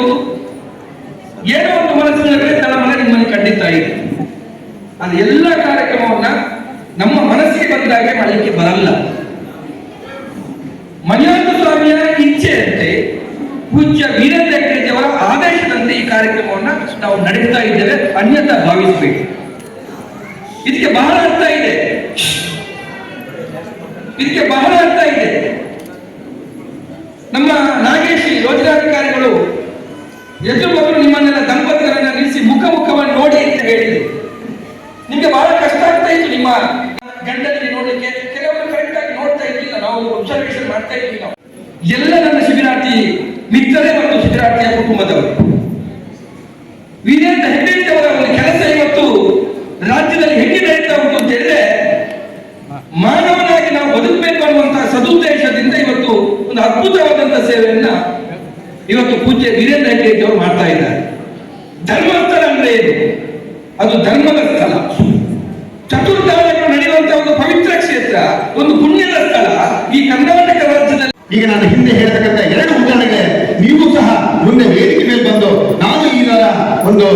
ಇರ್ಬೋದು ಏನೋ ಒಂದು ಮನಸ್ಸಿನಲ್ಲಿ ತನ್ನ ಮನೆ ನಿಮ್ಮನ್ನು ಖಂಡಿತ ಇದೆ. ಅದು ಎಲ್ಲ ಕಾರ್ಯಕ್ರಮವನ್ನ ನಮ್ಮ ಮನಸ್ಸಿಗೆ ಬಂದಾಗೆ ಮಾಡಲಿಕ್ಕೆ ಬರಲ್ಲ. ಮಂಜುನಾಥ ಸ್ವಾಮಿಯ ಇಚ್ಛೆಯಂತೆ ಪೂಜ್ಯ ವೀರೇಂದ್ರ ಹೆಗ್ಗಡೆಯವರ ಆದೇಶದಂತೆ ಈ ಕಾರ್ಯಕ್ರಮವನ್ನ ನಾವು ನಡೆಸ್ತಾ ಇದ್ದೇವೆ ಅನ್ಯತಾ ಭಾವಿಸಬೇಕು. ಇದಕ್ಕೆ ಬಹಳ ಅರ್ಥ ಇದೆ. ಇದಕ್ಕೆ ಬಹಳ ಅರ್ಥ ಇದೆ. ನಮ್ಮ ಎದುರು ಮಗಳು ನಿಮ್ಮನ್ನೆಲ್ಲ ದಂಪತಿಗಳನ್ನ ನಿಲ್ಲಿಸಿ ಮುಖ ಮುಖವನ್ನು ನೋಡಿ ಅಂತ ಹೇಳಿದ್ರು. ನಿಮ್ಗೆ ಬಹಳ ಕಷ್ಟ ಆಗ್ತಾ ಇತ್ತು ನಿಮ್ಮ ಗಂಡನಿಗೆ ನೋಡ್ಲಿಕ್ಕೆ. ಕೆಲವರು ಕರೆಕ್ಟ್ ಆಗಿ ನೋಡ್ತಾ ಇರ್ಲಿಲ್ಲ. ನಾವು ಒಬ್ಸರ್ವೇಷನ್ ಮಾಡ್ತಾ ನಾವು. ಎಲ್ಲ ನನ್ನ ಶಿಬಿರಾರ್ಥಿ, ಮಿತ್ರರೇ ಮತ್ತು ಶಿಬಿರಾರ್ಥಿಯ ಕುಟುಂಬದವರು. ವೀರೇಂದ್ರ ಹೆಗ್ಗಡೆಯವರ ಒಂದು ಕೆಲಸ ಇವತ್ತು ರಾಜ್ಯದಲ್ಲಿ ಹೇಗೆ ನಡೀತಾ ಉಂಟು ಅಂತ ಹೇಳಿದ್ರೆ, ಮಾನವನಾಗಿ ನಾವು ಬದುಕಬೇಕು ಅನ್ನುವಂತಹ ಸದುದ್ದೇಶದಿಂದ ಇವತ್ತು ಒಂದು ಅದ್ಭುತವಾದಂತಹ ಸೇವೆಯನ್ನ ಇವತ್ತು ಪೂಜ್ಯ ವೀರೇಂದ್ರ ಹೆಗ್ಗಡೆ ಅವರು ಮಾಡ್ತಾ ಇದ್ದಾರೆ. ಧರ್ಮಸ್ಥಳ ಅಂದ್ರೆ ಏನು? ಅದು ಧರ್ಮದ ಸ್ಥಳ. ಚತುರ್ಧಾಮಗಳು ನಡೆಯುವಂತಹ ಒಂದು ಪವಿತ್ರ ಕ್ಷೇತ್ರ, ಒಂದು ಪುಣ್ಯದ ಸ್ಥಳ. ಈ ಕರ್ನಾಟಕ ರಾಜ್ಯದಲ್ಲಿ ಈಗ ನಾನು ಹಿಂದೆ ಹೇಳ್ತಕ್ಕಂಥ ಎರಡು ಉದಾಹರಣೆಗೆ ನೀವು ಸಹ ಮುಂದೆ ವೇದಿಕೆ ಮೇಲೆ ಬಂದು ನಾನು ಈ ತರ ಒಂದು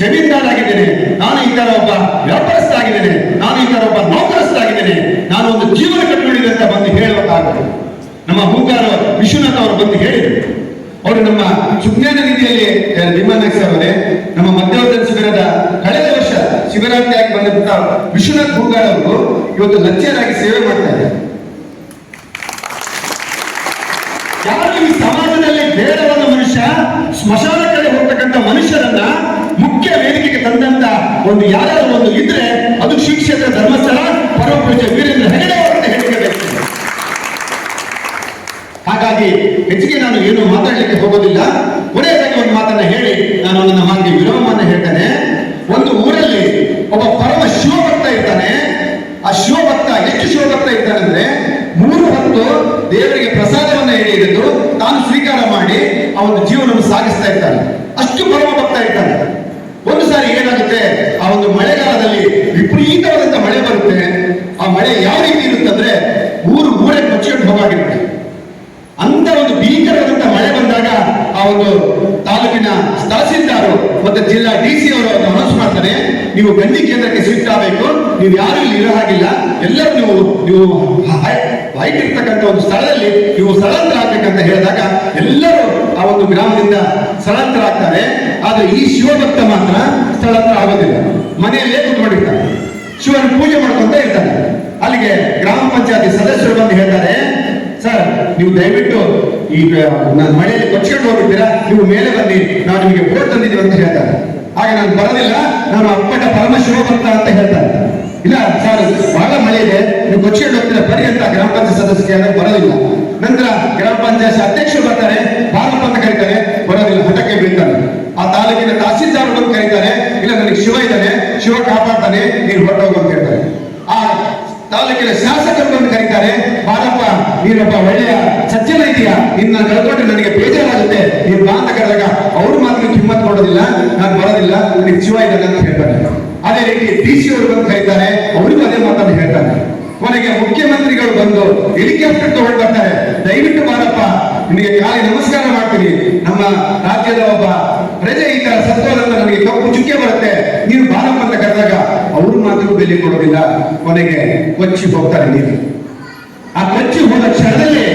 ಜಮೀನ್ದಾರಾಗಿದ್ದೇನೆ. ನಾನು ಈ ತರ ಒಬ್ಬ ವ್ಯಾಪಾರಸ್ಥ ಆಗಿದ್ದೇನೆ ನಾನು ಈ ತರ ಒಬ್ಬ ನೌಕರಸ್ಥ ಆಗಿದ್ದೇನೆ ನಾನು ಒಂದು ಜೀವನ ಕಟ್ಟಿಕೊಂಡಿದೆ ಅಂತ ಬಂದು ಹೇಳಬೇಕಾಗುತ್ತೆ ನಮ್ಮ ಹೂಗಾರ ವಿಶ್ವನಾಥ್ ಅವರು ಬಂದು ಹೇಳಿದರು. ಅವರು ನಮ್ಮ ಸುಜ್ಞಾನ ನಿಧಿಯಲ್ಲಿ ನಿಮ್ಮನಾಕ್ಷ ಅವರೇ, ನಮ್ಮ ಮಧ್ಯವರ್ಧನ ಶಿಬಿರದ ಕಳೆದ ವರ್ಷ ಶಿಬಿರಾರ್ಥಿಯಾಗಿ ಬಂದಂತಹ ವಿಶ್ವನಾಥ್ ಹೂಗಾರ್ ಅವರು ಇವತ್ತು ಲಕ್ಷ್ಯರಾಗಿ ಸೇವೆ ಮಾಡ್ತಾ ಇದ್ದಾರೆ. ಯಾರು ಈ ಸಮಾಜದಲ್ಲಿ ಬೇಡವಾದ ಮನುಷ್ಯ, ಸ್ಮಶಾನ ಕಡೆ ಹೋಗ್ತಕ್ಕಂಥ ಮನುಷ್ಯರನ್ನ ಮುಖ್ಯ ವೇದಿಕೆಗೆ ತಂದಂತ ಒಂದು ಯಾರಾದರೂ ಒಂದು ಇದ್ರೆ, ಅದು ಶ್ರೀ ಧರ್ಮಸ್ಥಳ, ಪರಮಪೂಜ್ಯ ವೀರೇಂದ್ರ ಹೆಗಡೆ ಅವರನ್ನ ಹೇಳಿಕೆ ಬಯಸ್ತೇನೆ. ಹಾಗಾಗಿ ಹೆಚ್ಚಿಗೆ ನಾನು ಏನು ಮಾತಾಡಲಿಕ್ಕೆ ಹೋಗೋದಿಲ್ಲ. ಕೊನೆಯದಾಗಿ ಒಂದು ಮಾತನ್ನ ಹೇಳಿ, ನಾನು ನನ್ನ ಮಾತಿಗೆ ವಿರಾಮವನ್ನು ಹೇಳ್ತೇನೆ. ಒಂದು ಊರಲ್ಲಿ ಒಬ್ಬ ಪರಮ ಶಿವಭಕ್ತ ಇರ್ತಾನೆ. ಆ ಶಿವಭಕ್ತ ಎಷ್ಟು ಶಿವಭಕ್ತ ಇರ್ತಾನೆ ಅಂದ್ರೆ, ಮೂರು ಹೊತ್ತು ದೇವರಿಗೆ ಪ್ರಸಾದವನ್ನ ಹೇಳಿದ್ದು ತಾನು ಸ್ವೀಕಾರ ಮಾಡಿ ಒಂದು ಜೀವನವನ್ನು ಸಾಗಿಸ್ತಾ ಇರ್ತಾನೆ. ಅಷ್ಟು ಪರಮ ಭಕ್ತ ಇರ್ತಾನೆ. ಒಂದು ಸಾರಿ ಏನಾಗುತ್ತೆ, ಆ ಒಂದು ಮಳೆಗಾಲದಲ್ಲಿ ವಿಪರೀತವಾದಂತ ಮಳೆ ಬರುತ್ತೆ. ಆ ಮಳೆ ಯಾವ ರೀತಿ ಇರುತ್ತಂದ್ರೆ, ಊರು ಊರೇ ಕೊಚ್ಚಿಕೊಂಡು ಹೋಗಾಗಿರುತ್ತೆ. ಅಂತ ಒಂದು ಭೀಕರವಾದಂತ ಮಳೆ ಬಂದಾಗ ಆ ಒಂದು ತಾಲೂಕಿನ ತಹಸೀಲ್ದಾರು ಮತ್ತೆ ಜಿಲ್ಲಾ ಡಿ ಸಿ ಅವರು ಅನೌನ್ಸ್ ಮಾಡ್ತಾರೆ, ನೀವು ಗಂಡಿ ಕೇಂದ್ರಕ್ಕೆ ಶಿಫ್ಟ್ ಆಗಬೇಕು, ನೀವು ಯಾರು ಇಲ್ಲಿ ಇರೋ ಹಾಗಿಲ್ಲ, ಎಲ್ಲರೂ ನೀವು ನೀವು ಹೈಟ್ ಒಂದು ಸ್ಥಳದಲ್ಲಿ ನೀವು ಸ್ಥಳಾಂತರ ಆಗ್ಬೇಕಂತ ಹೇಳಿದಾಗ ಎಲ್ಲರೂ ಆ ಒಂದು ಗ್ರಾಮದಿಂದ ಸ್ಥಳಾಂತರ ಆಗ್ತಾರೆ, ಆದ್ರೆ ಈ ಶಿವಭಕ್ತ ಮಾತ್ರ ಸ್ಥಳಾಂತರ ಆಗೋದಿಲ್ಲ. ಮನೆಯಲ್ಲೇ ಕುತ್ಕೊಂಡಿರ್ತಾರೆ. ಶಿವನ ಪೂಜೆ ಮಾಡ್ಕೊಂತ ಇರ್ತಾರೆ. ಅಲ್ಲಿಗೆ ಗ್ರಾಮ ಪಂಚಾಯತಿ ಸದಸ್ಯರು ಬಂದು ಹೇಳ್ತಾರೆ ಸರ್, ನೀವು ದಯವಿಟ್ಟು ಈ ಮನೆಯಲ್ಲಿ ಕೊಚ್ಕೊಂಡು ಹೋಗ್ಬಿಡ್ತೀರಾ? ನೀವು ಮೇಲೆ ಬನ್ನಿ. ನಾವು ನಿಮಗೆ ಬೋಟ್ ತಂದಿದ್ದೀವಿ ಅಂತ ಹೇಳ್ತಾರೆ. ಆಗ ನಾನು ಬರೋದಿಲ್ಲ ನಾನು ಅಪ್ಪಟ ಪರಮಶಿವ ಭಕ್ತ ಅಂತ ಹೇಳ್ತಾರೆ. ಇಲ್ಲ, ಸರ್, ಬಹಳ ಮಳೆ ಇದೆ. ನೀವು ಕೊಚ್ಕೊಂಡು ಹೋಗ್ತೀರಾ? ಬರಿ ಅಂತ ಗ್ರಾಮ ಪಂಚಾಯತ್ ಸದಸ್ಯ ಕೇಳಿದಾಗ ಬರೋದಿಲ್ಲ ನಂತರ ಗ್ರಾಮ ಪಂಚಾಯತ್ ಅಧ್ಯಕ್ಷರು ಬರ್ತಾರೆ. ಬಾರಪ್ಪ ಅಂತ ಕರೀತಾರೆ. ಬರೋದಿಲ್ಲ, ಹಠಕ್ಕೆ ಬೀಳ್ತಾರೆ. ಆ ತಾಲೂಕಿನ ತಹಸೀಲ್ದಾರ್ ಬಂದು ಕರೀತಾರೆ. ಇಲ್ಲ, ನನಗೆ ಶಿವ ಇದ್ದಾನೆ. ಶಿವ ಕಾಪಾಡ್ತಾನೆ. ನೀನು ಹೊರಟೋಗು ಅಂತ ಹೇಳ್ತಾರೆ. ಆ ತಾಲೂಕಿನ ಬಾರಪ್ಪ ನೀನೊಬ್ಬ ಒಳ್ಳೆಯ ಸಜ್ಜನ ಇದೆಯಾ ನಿನ್ನ ಕಳ್ಕೊಂಡ್ರೆ ನನಗೆ ಬೇಜಾರಾಗುತ್ತೆ. ನೀನು ಬಾ ಅಂತ ಕರೆದಾಗ ಅವ್ರು ಮಾತ್ರ ಕಿಮ್ಮತ್ ಕೊಡೋದಿಲ್ಲ ನಾನು ಬರೋದಿಲ್ಲ ನನಗೆ ಜೀವ ಇದೆಲ್ಲ ಅಂತ ಹೇಳ್ತಾನೆ. ಅದೇ ರೀತಿ ಡಿ ಸಿ ಅವರು ಬಂದು ಕರೀತಾರೆ ಅವರಿಗೂ ಅದೇ ಮಾತನ್ನು ಹೇಳ್ತಾರೆ ಕೊನೆಗೆ ಮುಖ್ಯಮಂತ್ರಿಗಳು ಬಂದು ಹೆಲಿಕಾಪ್ಟರ್ ತಗೊಂಡು ಬರ್ತಾರೆ. ದಯವಿಟ್ಟು ಬಾರಪ್ಪ, ನಿಮಗೆ ಕಾಲಿ ನಮಸ್ಕಾರ ಮಾಡ್ತೀನಿ. ನಮ್ಮ ರಾಜ್ಯದ ಒಬ್ಬ ಪ್ರಜೆ ಈ ತರ ಸತ್ವದಂತ ನನಗೆ ಕಪ್ಪು ಚುಕ್ಕೆ ಬರುತ್ತೆ. ನೀನು ಬಾರಪ್ಪ ಅಂತ ಕರೆದಾಗ ಅವ್ರು ಮಾತ್ರ ಬೆಲೆ ಕೊಡೋದಿಲ್ಲ. ಕೊನೆಗೆ ಕೊಚ್ಚಿ ಹೋಗ್ತಾರೆ ನೀರು. ಆ ಕಚ್ಚಿ ಹೋದ ಕ್ಷಣದಲ್ಲಿ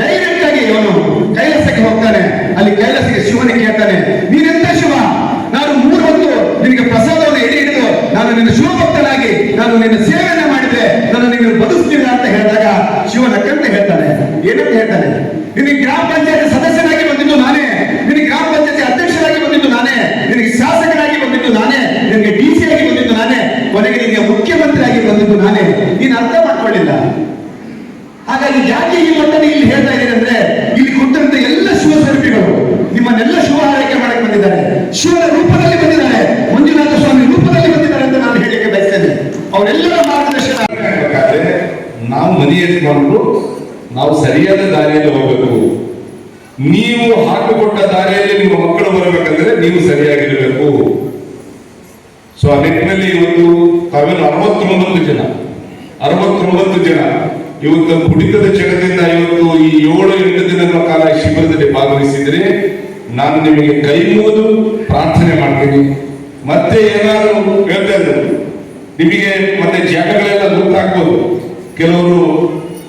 ಡೈರೆಕ್ಟ್ ಆಗಿ ಅವನು ಕೈಲಾಸಕ್ಕೆ ಹೋಗ್ತಾನೆ. ಅಲ್ಲಿ ಕೈಲಾಸಕ್ಕೆ ಶಿವನಿಗೆ ಕೇಳ್ತಾನೆ, ನೀನೆಂತ ಶಿವ? ನಾನು ಮೂರು ಹೊತ್ತು ನಿನಗೆ ಪ್ರಸಾದವನ್ನು ಎಡೆ ಹಿಡಿದು ನಾನು ನಿನ್ನ ಶಿವಭಕ್ತನಾಗಿ, ನಾನು ನಿನ್ನ ಸೇವೆಯನ್ನು ಮಾಡಿದೆ ನಾನು ನಿನ್ನ ಬದುಕ್ತೀನಿ ಅಂತ ಹೇಳಿದಾಗ ಶಿವನ ಕಂತ ಹೇಳ್ತಾನೆ. ಏನಂತ ಹೇಳ್ತಾನೆ? ನಿನಗೆ ಗ್ರಾಮ ಪಂಚಾಯತ್ ಸದಸ್ಯನಾಗಿ ಬಂದಿದ್ದು ನಾನೇ ನಿನಗೆ ಗ್ರಾಮ ಪಂಚಾಯತ್ ಅಧ್ಯಕ್ಷರಾಗಿ ಬಂದಿದ್ದು ನಾನೇ ನಿನಗೆ ಶಾಸಕನಾಗಿ ಬಂದಿದ್ದು ನಾನೇ ನಿನಗೆ ಡಿ ಸಿ ಆಗಿ ಬಂದಿದ್ದು ನಾನೇ ಕೊನೆಗೆ ನಿನಗೆ ಮುಖ್ಯಮಂತ್ರಿ ಆಗಿ ಬಂದಿದ್ದು ನಾನೇ. ನೀನು ಅರ್ಥ ಮಾಡ್ಕೊಳ್ಳಿಲ್ಲ. ಹಾಗಾಗಿ ಯಾಕೆ ಈ ಮಟ್ಟದಲ್ಲಿ ಇಲ್ಲಿ ಹೇಳ್ತಾ ಇದ್ದೀನಿ ಅಂದ್ರೆ ಇಲ್ಲಿ ಕೊಟ್ಟಂತ ಎಲ್ಲ ಶಿವ ಸ್ವರೂಪಿಗಳು ನಿಮ್ಮನ್ನೆಲ್ಲ ಶಿವ ಆರೈಕೆ ಮಾಡಕ್ಕೆ ಬಂದಿದ್ದಾರೆ. ಶಿವನ ರೂಪದಲ್ಲಿ ಬಂದಿದ್ದಾರೆ. ಮಂಜುನಾಥ ಸ್ವಾಮಿ ರೂಪದಲ್ಲಿ ಬಂದಿದ್ದಾರೆ ಅಂತ ನಾನು ಹೇಳಿಕೆ ಬಯಸ್ತೇನೆ. ಅವರೆಲ್ಲರ ಮಾರ್ಗದರ್ಶನ. ನಾವು ಮನೆಯಲ್ಲಿ ಎತ್ಕೊಂಡು ನಾವು ಸರಿಯಾದ ದಾರಿಯಲ್ಲಿ ಹೋಗಬೇಕು. ನೀವು ಹಾಕಿಕೊಟ್ಟ ದಾರಿಯಲ್ಲಿ ನಿಮ್ಮ ಮಕ್ಕಳು ಬರಬೇಕಂದ್ರೆ ನೀವು ಸರಿಯಾಗಿರಬೇಕು ಸೊ ಆ ನಿಟ್ಟಿನಲ್ಲಿ ಇವತ್ತು ತಾವೆಲ್ಲ ಅರವತ್ತೊಂಬತ್ತು ಜನ ಅರವತ್ತೊಂಬತ್ತು ಜನ ಇವತ್ತು ಕುಡಿತದ ಜಗದಿಂದ ಇವತ್ತು ಈ ಏಳು, ಎಂಟು ದಿನಗಳ ಕಾಲ ಶಿಬಿರದಲ್ಲಿ ಭಾಗವಹಿಸಿದ್ರೆ ನಾನು ನಿಮಗೆ ಕೈ ಮುಗಿದು ಪ್ರಾರ್ಥನೆ ಮಾಡ್ತೀನಿ. ಮತ್ತೆ ಏನಾದರೂ ಹೇಳ್ತಾ ನಿಮಗೆ ಮತ್ತೆ ಜಾಗಗಳೆಲ್ಲ ಗೊತ್ತಾಗ್ಬೋದು. ಕೆಲವರು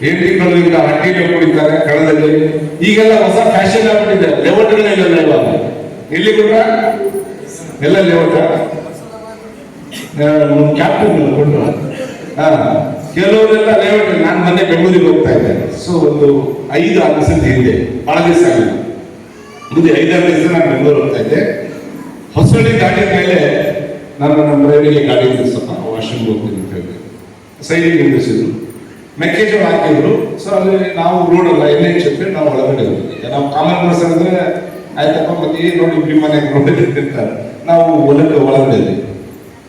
ಹೆಂಡತಿಗಳು ಈಗ ಹಟ್ಟಿಗೆ ಕುಡಿತಾರೆ ಕಳದಲ್ಲಿ. ಈಗೆಲ್ಲ ಹೊಸ ಫ್ಯಾಷನ್ ಆಗ್ಬಿಟ್ಟಿದೆ. ಲೆವಟ್ಗಳೆಲ್ಲ ಇವಾಗ. ಎಲ್ಲಿ ಕೂಡ ಎಲ್ಲ ಲೆವಟ ಕ್ಯಾಪ್ಟನ್ ಹಾ ಕೆಲವರೆಲ್ಲ ಲೇಔಟ್ ನಾನು ಮೊನ್ನೆ ಬೆಂಗಳೂರಿಗೆ ಹೋಗ್ತಾ ಇದ್ದೆ. ಸೊ ಒಂದು ಐದು ಆರು ದಿವಸದ ಹಿಂದೆ, ಬಹಳ ದಿವಸ ಆಗಿದೆ. ಮುಂದೆ ಐದಾರು ದಿವಸ ನಾನು ಬೆಂಗಳೂರು ಹೋಗ್ತಾ ಇದ್ದೆ. ಹೊಸಳ್ಳಿ ದಾಟಿದ ಮೇಲೆ ನಾನು ನನ್ನ ರೈಲಿಗೆ ಗಾಡಿ ಸ್ವಲ್ಪ ವಾಶ್ರೂಮ್ ಹೋಗ್ತೀನಿ ಅಂತ ಹೇಳಿದೆ. ಸೈಡಿಗೆ ನಿಲ್ಲಿಸಿದ್ರು ಮೆಕ್ಕೆಜೋಳ ಹಾಕಿದ್ರು. ಸೊ ಅಲ್ಲಿ ನಾವು ರೋಡ್ ಅಲ್ಲ, ಎಲ್ಲ ಚೆಪ್ಪಿ ನಾವು ಒಳಗಡೆ ಹೋಗ್ತೀವಿ. ನಾವು ಕಾಮನ್ ಪರ್ಸನ್ ಅಂದ್ರೆ, ಆಯ್ತಪ್ಪ, ಮತ್ತೆ ಏನ್ ನೋಡಿ ಇಬ್ಬರಿ ಮನೆ ನೋಡಿರ್ತಿರ್ತಾರೆ ನಾವು ಒಳಗಡೆ ಒಳಗಡೆ.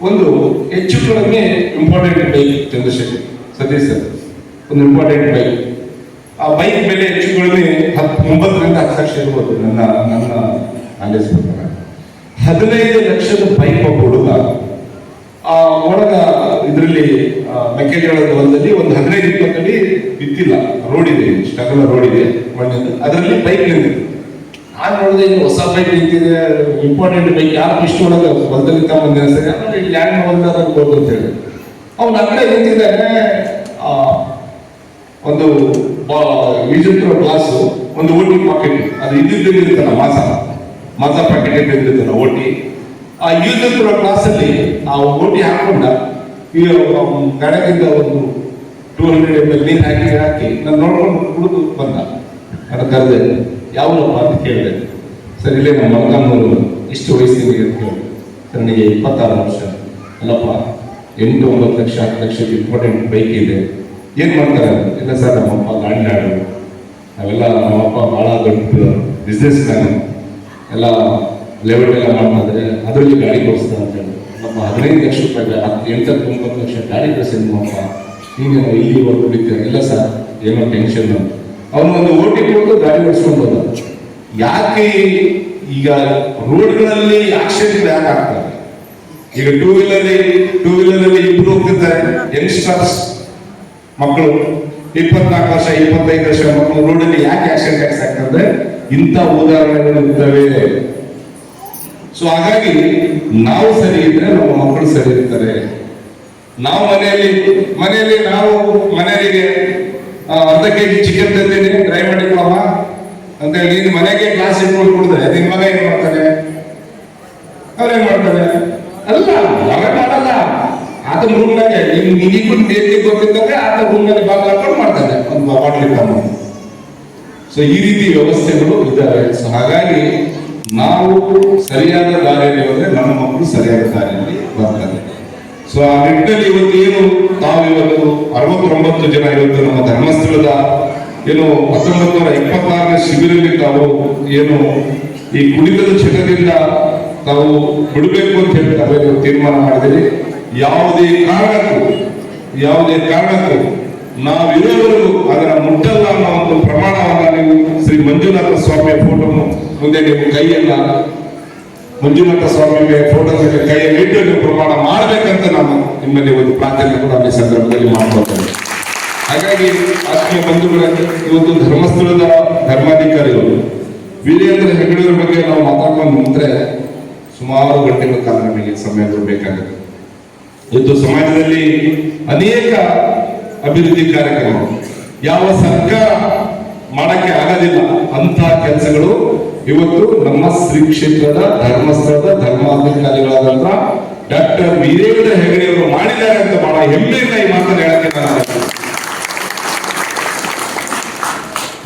ಒಂದು ಹೆಚ್ಚು ಕಡಿಮೆ important bike Chandrashekhar. Satish sir, ಒಂದು ಇಂಪಾರ್ಟೆಂಟ್ ಬೈಕ್ ಆ ಬೈಕ್ ಬೆಲೆ ಹೆಚ್ಚು ಕಡಿಮೆ ಹತ್ತು ಒಂಬತ್ತರಿಂದ ಹತ್ತು ಲಕ್ಷ ಇರ್ಬೋದು ನನ್ನ ನನ್ನ ನಾಲೆಜ್ ಪ್ರಕಾರ. ಹದಿನೈದು ಲಕ್ಷದ ಬೈಕ್ ಒಬ್ಬ ಹುಡುಗ, ಆ ಒಳಗ ಇದರಲ್ಲಿ ಮೆಕ್ಕೆಜೋಳದ ಹೊಲದಲ್ಲಿ ಒಂದು ಹದಿನೈದು ಇಪ್ಪತ್ತಡಿ ಬಿತ್ತಿಲ್ಲ. ರೋಡ್ ಇದೆ ಸ್ಟಗಲ ರೋಡ್ ಇದೆ ಮಣ್ಣಿಂದ ಅದರಲ್ಲಿ ಬೈಕ್ ನಿಂತಿದೆ. ನಾನು ನೋಡಿದೆ ಇನ್ನು ಹೊಸ ಬೈಕ್ ನಿಂತಿದೆ ಇಂಪಾರ್ಟೆಂಟ್ ಬೈಕ್ ಯಾರು ಇಷ್ಟು ಒಳಗೆ ಹೊಲದಲ್ಲಿ ತಗೊಂಡು ಆಮೇಲೆ ಯಾಕೆ ಹೊಲ್ದಾರ ಅನ್ಬೋದು ಅಂತ ಹೇಳಿ. ಅವ್ನು ಆ ಕಡೆ ನಿಂತಿದ್ದಾನೆ ಒಂದು ಈಜಿಪ್ಟ್ ಗ್ಲಾಸು ಒಂದು ಓಟಿ ಪಾಕೆಟ್ ಅದು ಇದ್ದಿದ್ದು ಇರುತ್ತಲ್ಲ ಮಾಸ. ಮಾಸ ಪಾಕೆಟ್ ಇದ್ದಿರುತ್ತಲ್ಲ ಓಟಿ. ಆ ಯೂಸಿರೋ ಕ್ಲಾಸಲ್ಲಿ ಆ ಓಟಿ ಹಾಕೊಂಡ ಗಡಗಿಂದ ಒಂದು ಟೂ ಹಂಡ್ರೆಡ್ ಎಂ ಎಲ್ ನೀರು ಹಾಕಿ ಹಾಕಿ, ನಾನು ನೋಡ್ಕೊಂಡು ಕುಡಿದು ಬಂದ. ನಾನು ಕರೆದೆ ಯಾವನಪ್ಪ ಅಂತ ಕೇಳಿದೆ. ಸರ್, ಇಲ್ಲೇ ನಮ್ಮ ಮಕ್ಕಳನ್ನವರು ಇಷ್ಟು ವಯಸ್ಸಿಗೆ ಸರ್, ನನಗೆ ಇಪ್ಪತ್ತಾರು ವರ್ಷ. ಅಲ್ಲಪ್ಪ ಎಂಟು ಒಂಬತ್ತು ಲಕ್ಷ ಹತ್ತು ಲಕ್ಷದ ಇಂಪಾರ್ಟೆಂಟ್ ಬೈಕ್ ಇದೆ. ಏನ್ ಮಾಡ್ತಾರೆ? ಇಲ್ಲ ಸರ್ ನಮ್ಮಪ್ಪ ಗಾಡಿ ಆಡೋದು ನಾವೆಲ್ಲ ನಮ್ಮಪ್ಪ ಬಹಳ ದೊಡ್ಡ ಬಿಸ್ನೆಸ್ ಮ್ಯಾನ್ ಎಲ್ಲ ಲೆವೆಲ್ ಎಲ್ಲ ಮಾಡ್ತಾರೆ ಅದರಲ್ಲಿ ಗಾಡಿ ಕೊಡಿಸ್ತಾರೆ ಅಂತ ಹೇಳಿ. ನಮ್ಮ ಹದಿನೈದು ಲಕ್ಷ ರೂಪಾಯಿ ಹತ್ತು ಎಂಟತ್ತು ಒಂಬತ್ತು ಲಕ್ಷ ಗಾಡಿ ಕಳಿಸಿ ನಮ್ಮಪ್ಪ ಹೀಗೆ ಹೊರಟು ಬಿಡ್ತೀವಿ ಇಲ್ಲ ಸರ್, ಏನೋ ಟೆನ್ಷನ್ ಅವನು ಒಂದು ಓಟಿ ಕೊಟ್ಟು ಗಾಡಿ ಓಡಿಸ್ಕೊಂಡು ಯಾಕೆ ಈಗ ರೋಡ್ಗಳಲ್ಲಿ ಆಕ್ಸಿಡೆಂಟ್ ಯಾಕೆ ಆಗ್ತದೆ ಈಗ ಟೂ ವೀಲರ್ ಟೂ ವೀಲರ್ ಅಲ್ಲಿ ಇಬ್ರು ಹೋಗ್ತಿದ್ದಾರೆ ಯಂಗ್ಸ್ಟರ್ಸ್ ಮಕ್ಕಳು ಇಪ್ಪತ್ನಾಲ್ಕು ವರ್ಷ, ಇಪ್ಪತ್ತೈದು ವರ್ಷ ಮಕ್ಕಳು ರೋಡಲ್ಲಿ ಯಾಕೆ ಆಕ್ಸಿಡೆಂಟ್ ಆಗ್ತದೆ ಇಂಥ ಉದಾಹರಣೆಗಳು ಇರ್ತವೆ ಸೊ ಹಾಗಾಗಿ ನಾವು ಸರಿ ಇದ್ರೆ ನಮ್ಮ ಮಕ್ಕಳು ಸರಿ ಇರ್ತಾರೆ. ನಾವು ಮನೆಯಲ್ಲಿ ಮನೆಯಲ್ಲಿ ನಾವು ಮನೆಯವರಿಗೆ ಅರ್ಧ ಕೆ ಜಿ ಚಿಕನ್ ತಂದಿದ್ದೀನಿ ಡ್ರೈ ಮಾಡಿಕೊಳಮ್ಮ ಅಂತ ಹೇಳಿ, ನೀನು ಮನೆಗೆ ಗ್ಲಾಸ್ ಇಟ್ಕೊಂಡು ಕುಡಿದ್ರೆ ನಿಮ್ಮ ಮಗ ಏನ್ ಮಾಡ್ತಾನೆ? ಅವ್ರೇನ್ ಮಾಡ್ತಾರೆ? ಅಲ್ಲ ಹೊರಗೆ ಮಾಡಲ್ಲ ಆತ ರೂಮ್ನಾಗೆ ನಿಮ್ ನಿನಗೂ ದೇತಿ ಗೊತ್ತಿದ್ದಾಗ ಆತ ರೂಮ್ನಲ್ಲಿ ಬಾಗಿಲು ಹಾಕೊಂಡು ಮಾಡ್ತಾನೆ, ಒಂದು ಮಾಡ್ಲಿಕ್ಕೆ ಸೊ ಈ ರೀತಿ ವ್ಯವಸ್ಥೆಗಳು ಇದ್ದಾವೆ ಸೊ ಹಾಗಾಗಿ ನಾವು ಸರಿಯಾದ ದಾರಿಯಲ್ಲಿ ಹೋದ್ರೆ ನಮ್ಮ ಮಕ್ಕಳು ಸರಿಯಾದ ದಾರಿಯಲ್ಲಿ ಬರ್ತಾರೆ ಸೊ ಆ ನಿಟ್ಟಿನಲ್ಲಿ ಇವತ್ತು ಏನು? ತಾವು ಇವತ್ತು ಅರವತ್ತೊಂಬತ್ತು ಜನ ಇವತ್ತು ನಮ್ಮ ಧರ್ಮಸ್ಥಳದ ಏನು ಹತ್ತೊಂಬತ್ತು ನೂರ ಇಪ್ಪತ್ತಾರನೇ ಶಿಬಿರಲ್ಲಿ ತಾವು ಏನು ಈ ಕುಡಿತದ ಚಟದಿಂದ ತಾವು ಬಿಡಬೇಕು ಅಂತ ಹೇಳಿ ನೀವು ತೀರ್ಮಾನ ಮಾಡಿದಿರಿ ಯಾವುದೇ ಕಾರಣಕ್ಕೂ ಯಾವುದೇ ಕಾರಣಕ್ಕೂ ನಾವಿರೋವರೆಗೂ ಅದರ ಮುಟ್ಟಲ್ಲ ಅನ್ನೋ ಒಂದು ಪ್ರಮಾಣವನ್ನ ನೀವು ಶ್ರೀ ಮಂಜುನಾಥ ಸ್ವಾಮಿಯ ಫೋಟೋ ಮುಂದೆ ನೀವು ಕೈಯನ್ನ ಮಂಜುನಾಥ ಸ್ವಾಮಿಯ ಫೋಟೋ ಕೈಯಲ್ಲಿ ಇಟ್ಟು ನೀವು ಪ್ರಮಾಣ ಮಾಡಬೇಕಂತ ನಾನು ನಿಮ್ಮಲ್ಲಿ ಒಂದು ಪ್ರಾರ್ಥನೆ ಕೂಡ ಈ ಸಂದರ್ಭದಲ್ಲಿ ಮಾಡ್ಕೊಳ್ತೇನೆ. ಹಾಗಾಗಿ ಆತ್ಮೀಯ ಬಂಧುಗಳೇ, ಇವತ್ತು ಧರ್ಮಸ್ಥಳದ ಧರ್ಮಾಧಿಕಾರಿಗಳು, ವೀರೇಂದ್ರ ಹೆಗಡೆಯವರ ಬಗ್ಗೆ ನಾವು ಮಾತಾಡ್ಕೊಂಡು ನಿಂತ್ರೆ ಸುಮಾರು ಗಂಟೆಗಳ ಕಾಲ ನಮಗೆ ಸಮಯ ಕೊಡಬೇಕಾಗುತ್ತೆ ಇದು ಸಮಾಜದಲ್ಲಿ ಅನೇಕ ಅಭಿವೃದ್ಧಿ ಕಾರ್ಯಕ್ರಮಗಳು ಯಾವ ಸರ್ಕಾರ ಮಾಡಕ್ಕೆ ಆಗೋದಿಲ್ಲ ಅಂತ ಕೆಲಸಗಳು ಇವತ್ತು ನಮ್ಮ ಶ್ರೀ ಕ್ಷೇತ್ರದ ಧರ್ಮಸ್ಥಳದ ಧರ್ಮಾಧಿಕಾರಿಗಳಾದಂತ ಡಾಕ್ಟರ್ ವೀರೇಂದ್ರ ಹೆಗಡೆಯವರು ಮಾಡಿದ್ದಾರೆ ಅಂತ ಬಹಳ ಹೆಮ್ಮೆಯಿಂದ ಈ ಮಾತನ್ನು ಹೇಳಕ್ಕೆ.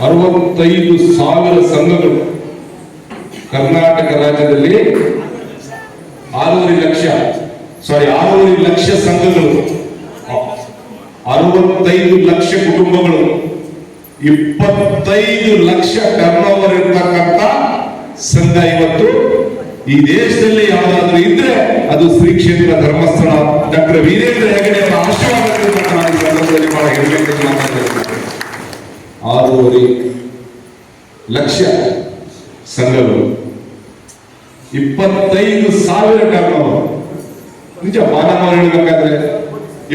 ಅರವತ್ತೈದು ಸಾವಿರ ಸಂಘಗಳು ಕರ್ನಾಟಕ ರಾಜ್ಯದಲ್ಲಿ ಆರೂವರೆ ಲಕ್ಷ ಸಾರಿ ಆರೂವರೆ ಲಕ್ಷ ಸಂಘಗಳು, ಅರವತ್ತೈದು ಲಕ್ಷ ಕುಟುಂಬಗಳು, ಇಪ್ಪತ್ತೈದು ಲಕ್ಷ ಟರ್ನ್ ಓವರ್ ಇರ್ತಕ್ಕಂಥ ಸಂಘ ಇವತ್ತು ಈ ದೇಶದಲ್ಲಿ ಯಾವುದಾದ್ರೂ ಇದ್ರೆ ಅದು ಶ್ರೀ ಕ್ಷೇತ್ರ ಧರ್ಮಸ್ಥಳ. ಡಾಕ್ಟರ್ ವೀರೇಂದ್ರ ಹೆಗಡೆ ಅವರ ಆಶೀರ್ವಾದದಲ್ಲಿ ಬಹಳ ಆರೂವರೆ ಲಕ್ಷ ಸಂಘಗಳು ಇಪ್ಪತ್ತೈದು ಸಾವಿರ ಕಾರಣವರು. ನಿಜ ಮಾನವ ಹೇಳಬೇಕಾದ್ರೆ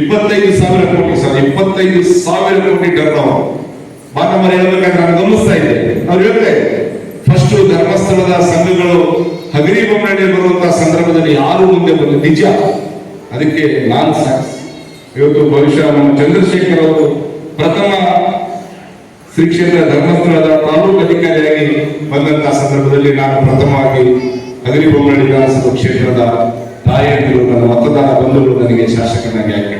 ಇಪ್ಪತ್ತೈದು ಸಾವಿರ ಕೋಟಿ ಸರ್, ಇಪ್ಪತ್ತೈದು ಸಾವಿರ ಕೋಟಿ ಟರ್ನ್ ಓವರ್ ಹೇಳ್ಬೇಕಾದ್ರೆ ನಾನು ಗಮನಿಸ್ತಾ ಇದ್ದೆ. ಅವ್ರು ಹೇಳ್ತಾ ಇದ್ದೆ ಫಸ್ಟ್ ಧರ್ಮಸ್ಥಳದ ಸಂಘಗಳು ಹಗರಿ ಬೊಮ್ಮನಹಳ್ಳಿ ಬರುವಂತಹ ಸಂದರ್ಭದಲ್ಲಿ ಯಾರು ಮುಂದೆ ಬಂದ ನಿಜ. ಅದಕ್ಕೆ ನಾನು ಸಹ ಇವತ್ತು ಬಹುಶಃ ನಮ್ಮ ಚಂದ್ರಶೇಖರ್ ಅವರು ಪ್ರಥಮ ಶ್ರೀ ಕ್ಷೇತ್ರ ಧರ್ಮಸ್ಥಳದ ತಾಲೂಕು ಅಧಿಕಾರಿಯಾಗಿ ಬಂದಂತಹ ಸಂದರ್ಭದಲ್ಲಿ ನಾನು ಪ್ರಥಮವಾಗಿ ಹಗರಿ ಬೊಮ್ಮನಹಳ್ಳಿ ವಿಧಾನಸಭಾ ಕ್ಷೇತ್ರದ ತಾಯಿಯಂದಿರು ನನ್ನ ಮತದಾರ ಬಂಧುಗಳು ನನಗೆ ಶಾಸಕನಾಗಿ ಆಯ್ಕೆ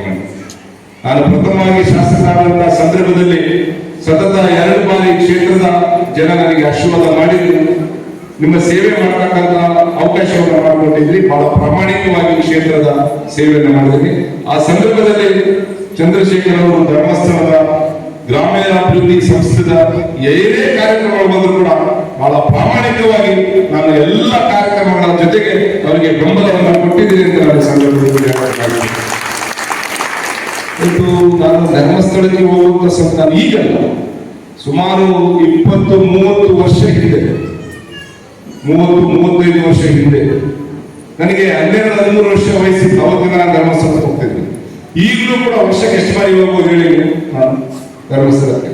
ನಾನು ಪ್ರಥಮವಾಗಿ ಶಾಸಕರಾದಂತಹ ಸಂದರ್ಭದಲ್ಲಿ ಸತತ ಎರಡು ಬಾರಿ ಕ್ಷೇತ್ರದ ಜನ ನನಗೆ ಆಶೀರ್ವಾದ ಮಾಡಿದ್ರು. ನಿಮ್ಮ ಸೇವೆ ಮಾಡತಕ್ಕಂತ ಅವಕಾಶವನ್ನು ಮಾಡಿಕೊಂಡಿದ್ರಿ ಬಹಳ ಪ್ರಾಮಾಣಿಕವಾಗಿ ಕ್ಷೇತ್ರದ ಸೇವೆಯನ್ನು ಮಾಡಿದ್ರಿ. ಆ ಸಂದರ್ಭದಲ್ಲಿ ಚಂದ್ರಶೇಖರ್ ಅವರು ಧರ್ಮಸ್ಥಳದ ಗ್ರಾಮೀಣಾಭಿವೃದ್ಧಿ ಸಂಸ್ಥೆದ ಏನೇ ಕಾರ್ಯಕ್ರಮಗಳು ಬಂದರೂ ಕೂಡ ಬಹಳ ಪ್ರಾಮಾಣಿಕವಾಗಿ ನಾನು ಎಲ್ಲ ಕಾರ್ಯಕ್ರಮಗಳ ಜೊತೆಗೆ ಅವರಿಗೆ ಬೆಂಬಲವನ್ನು ಕೊಟ್ಟಿದ್ದೀನಿ ಅಂತ ನಾನು ಸಂಘಟನೆ. ಇವತ್ತು ನಾನು ಧರ್ಮಸ್ಥಳಕ್ಕೆ ಹೋಗುವಂತ ಸ್ವಲ್ಪ ನಾನು ಸುಮಾರು ಇಪ್ಪತ್ತು ಮೂವತ್ತು ವರ್ಷ ಹಿಂದೆ, ಮೂವತ್ತು ಮೂವತ್ತೈದು ವರ್ಷ ಹಿಂದೆ, ನನಗೆ ಹನ್ನೆರಡು ಹದಿಮೂರು ವರ್ಷ ವಯಸ್ಸಿತ್ತು. ಅವತ್ತಿನ ನಾನು ಧರ್ಮಸ್ಥಳಕ್ಕೆ ಹೋಗ್ತಿದ್ದೆ ಈಗಲೂ ಕೂಡ ವರ್ಷಕ್ಕೆ ಎಷ್ಟು ಬಾರಿ ಹೋಗ್ಬೋದು ಹೇಳಿ ನಾನು ಧರ್ಮಸ್ಥಳಕ್ಕೆ.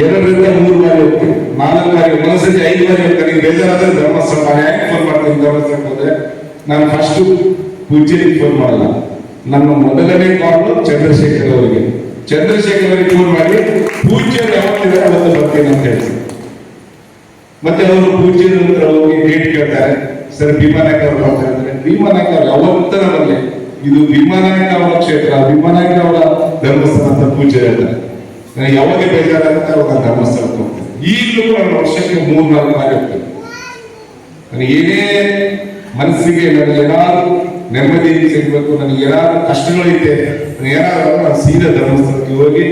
ಎರಡರಿಂದ ಮೂರು ಬಾರಿ ಹೋಗ್ತೀವಿ ನಾಲ್ಕು ಬಾರಿ ಒಂದೊಂದ್ಸತಿ ಐದು ಬಾರಿ ಹೋಗ್ತೀನಿ. ಬೇಜಾರಾದ್ರೆ ಧರ್ಮಸ್ಥಳ ನಾನು ಫೋನ್ ಮಾಡ್ತೀನಿ ಧರ್ಮಸ್ಥಳಕ್ಕೆ ಹೋದ್ರೆ ನಾನು ಫಸ್ಟ್ ಪೂಜ್ಯರಿಗೆ ಫೋನ್ ಮಾಡಲ್ಲ. ನನ್ನ ಮೊದಲನೇ ಕಾಲ್ ಚಂದ್ರಶೇಖರ್ ಅವರಿಗೆ. ಚಂದ್ರಶೇಖರ್ ಅವರಿಗೆ ಫೋನ್ ಮಾಡಿ ಪೂಜೆ ಯಾವತ್ತಿದೆ ಅವತ್ತು ಬರ್ತೀನಿ ಅಂತ ಹೇಳ್ತೀನಿ ಮತ್ತೆ ಅವರು ಪೂಜೆ ನಂತರ ಹೋಗಿ ಡೇಟ್ ಕೇಳ್ತಾರೆ. ಸರ್, ಭೀಮಾನಾಯಕ ಅವರು ಬರ್ತಾರೆ ಭೀಮಾನಾಯಕ ಅವರು ಯಾವತ್ತರ ಬರಲಿ. ಇದು ಭೀಮಾನಾಯಕ ಅವರ ಕ್ಷೇತ್ರ, ಭೀಮಾನಾಯಕ ಅವರ ಧರ್ಮಸ್ಥಳ ಅಂತ ಪೂಜೆ ಹೇಳ್ತಾರೆ. ನನಗೆ ಯಾವಾಗ ಬೇಕಾದಂತ ಅವಾಗ ಧರ್ಮಸ್ಥಳಕ್ಕೆ ಈಗಲೂ ನಾನು ವರ್ಷಕ್ಕೆ ಮೂರ್ ನಾಲ್ಕು ಬಾರಿ ಹೋಗ್ತೇನೆ. ನನಗೆ ಏನೇ ಮನಸ್ಸಿಗೆ ನನಗೆ ಏನಾದ್ರು ನೆಮ್ಮದಿ ಸಿಗಬೇಕು, ನನಗೆ ಏನಾದ್ರು ಕಷ್ಟಗಳಿದೆ ಏನಾದ್ರು ನಾನು ಸೀದಾ ಧರ್ಮಸ್ಥಳಕ್ಕೆ ಹೋಗಿ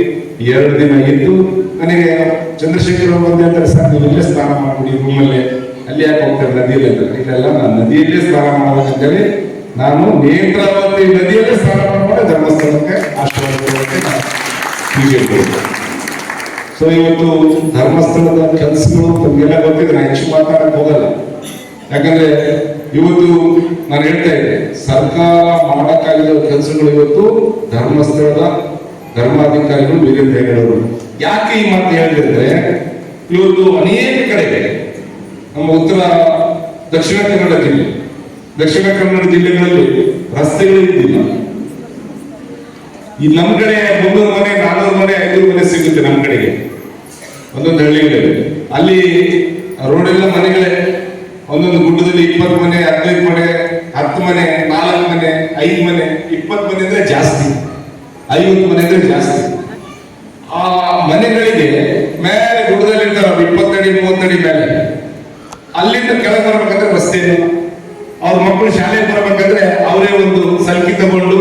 ಎರಡು ದಿನ ಇದ್ದು ನನಗೆ ಚಂದ್ರಶೇಖರ ಬಂದೆ ಅಂತ ಸರ್, ನೀವು ಇಲ್ಲೇ ಸ್ನಾನ ಮಾಡ್ಬಿಡಿ ರೂಮಲ್ಲೇ ಅಲ್ಲಿ ಯಾಕೆ ಹೋಗ್ತಾರೆ ನದಿಯಲ್ಲಿ ಅಂತಾರೆ ಇಲ್ಲೆಲ್ಲ ನಾನು ನದಿಯಲ್ಲೇ ಸ್ನಾನ ಮಾಡಬೇಕಂತೇಳಿ ನಾನು ನೇತ್ರಾವತಿ ನದಿಯಲ್ಲೇ ಸ್ನಾನ ಮಾಡ್ಕೊಂಡು ಧರ್ಮಸ್ಥಳಕ್ಕೆ ನಾನು ಕೊಡ್ತೇನೆ ಸೊ ಇವತ್ತು ಧರ್ಮಸ್ಥಳದ ಕೆಲಸಗಳು ತಮಗೆಲ್ಲ ಗೊತ್ತಿದ್ರೆ ಹೆಚ್ಚು ಮಾತಾಡಕ್ಕೆ ಹೋಗಲ್ಲ. ಯಾಕಂದ್ರೆ ಇವತ್ತು ನಾನು ಹೇಳ್ತಾ ಇದ್ದೆ, ಸರ್ಕಾರ ಮಾಡಕ್ಕಾಗಿರೋ ಕೆಲಸಗಳು ಇವತ್ತು ಧರ್ಮಸ್ಥಳದ ಧರ್ಮಾಧಿಕಾರಿಗಳು ವೀರೇಂದ್ರ ಹೇಳೋರು ಯಾಕೆ ಈ ಮಾತು ಹೇಳಿದ್ರೆ ಇವತ್ತು ಅನೇಕ ಕಡೆ ನಮ್ಮ ಉತ್ತರ ದಕ್ಷಿಣ ಕನ್ನಡ ಜಿಲ್ಲೆ, ದಕ್ಷಿಣ ಕನ್ನಡ ಜಿಲ್ಲೆಗಳಲ್ಲಿ ರಸ್ತೆಗಳು ಇದ್ದಿಲ್ಲ. ಈ ನಮ್ ಕಡೆ ಮುನ್ನೂರು ಮನೆ, ನಾನೂರು ಮನೆ, ಐನೂರು ಮನೆ ಸಿಗುತ್ತೆ ನಮ್ ಕಡೆಗೆ. ಒಂದೊಂದು ಹಳ್ಳಿಗಳಲ್ಲಿ. ಅಲ್ಲಿ ರೋಡ್ ಎಲ್ಲ ಮನೆಗಳೇ. ಒಂದೊಂದು ಗುಡ್ಡದಲ್ಲಿ ಇಪ್ಪತ್ತು ಮನೆ, ಹದಿನೈದು ಮನೆ, ಹತ್ತು ಮನೆ, ನಾಲ್ಕು ಮನೆ, ಐದು ಮನೆ. ಇಪ್ಪತ್ತು ಮನೆ ಅಂದ್ರೆ ಜಾಸ್ತಿ. ಐವತ್ತು ಮನೆ ಅಂದ್ರೆ ಜಾಸ್ತಿ. ಆ ಮನೆಗಳಿಗೆ ಮೇಲೆ ಗುಡ್ಡದಲ್ಲಿ ಇರ್ತಾರೆ ಇಪ್ಪತ್ತಡಿ ಮೂವತ್ತಡಿ ಮೇಲೆ. ಅಲ್ಲಿಂದ ಕೆಳಗೆ ಬರ್ಬೇಕಂದ್ರೆ ರಸ್ತೆ ಅವ್ರ ಮಕ್ಕಳು ಶಾಲೆಗೆ ಬರ್ಬೇಕಂದ್ರೆ ಅವರೇ ಒಂದು ಸಲ್ಕಿ ತಗೊಂಡು